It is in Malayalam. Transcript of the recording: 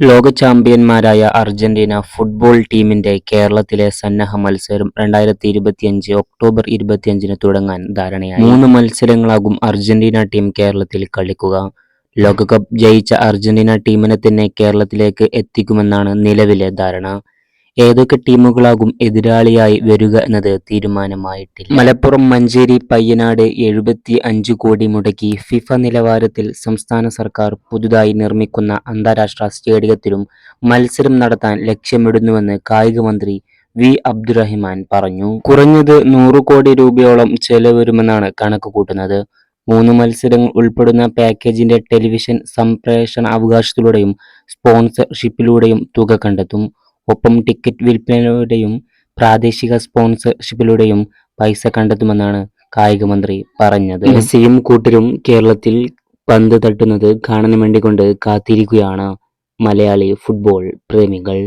ലോക ചാമ്പ്യന്മാരായ അർജന്റീന ഫുട്ബോൾ ടീമിന്റെ കേരളത്തിലെ സന്നാഹ മത്സരം രണ്ടായിരത്തി ഇരുപത്തിയഞ്ച് ഒക്ടോബർ ഇരുപത്തിയഞ്ചിന് തുടങ്ങാൻ ധാരണയായി. മൂന്ന് മത്സരങ്ങളാകും അർജന്റീന ടീം കേരളത്തിൽ കളിക്കുക. ലോകകപ്പ് ജയിച്ച അർജന്റീന ടീമിനെ തന്നെ കേരളത്തിലേക്ക് എത്തിക്കുമെന്നാണ് നിലവിലെ ധാരണ. ഏതൊക്കെ ടീമുകളാകും എതിരാളിയായി വരിക എന്നത് തീരുമാനമായിട്ടില്ല. മലപ്പുറം മഞ്ചേരി പയ്യനാട് എഴുപത്തി അഞ്ച് കോടി മുടക്കി ഫിഫ നിലവാരത്തിൽ സംസ്ഥാന സർക്കാർ പുതുതായി നിർമ്മിക്കുന്ന അന്താരാഷ്ട്ര സ്റ്റേഡിയത്തിലും മത്സരം നടത്താൻ ലക്ഷ്യമിടുന്നുവെന്ന് കായിക മന്ത്രി വി. അബ്ദുറഹിമാൻ പറഞ്ഞു. കുറഞ്ഞത് നൂറ് കോടി രൂപയോളം ചെലവരുമെന്നാണ് കണക്ക് കൂട്ടുന്നത്. മൂന്ന് മത്സരങ്ങൾ ഉൾപ്പെടുന്ന പാക്കേജിന്റെ ടെലിവിഷൻ സംപ്രേഷണ അവകാശത്തിലൂടെയും സ്പോൺസർഷിപ്പിലൂടെയും തുക കണ്ടെത്തും. ഒപ്പം ടിക്കറ്റ് വിൽപ്പനയിലൂടെയും പ്രാദേശിക സ്പോൺസർഷിപ്പിലൂടെയും പൈസ കണ്ടെത്തുമെന്നാണ് കായിക മന്ത്രി പറഞ്ഞത് മെസ്സിയും കൂട്ടരും കേരളത്തിൽ പന്ത് തട്ടുന്നത് കാണാൻ വേണ്ടി കൊണ്ട് കാത്തിരിക്കുകയാണ് മലയാളി ഫുട്ബോൾ പ്രേമികൾ.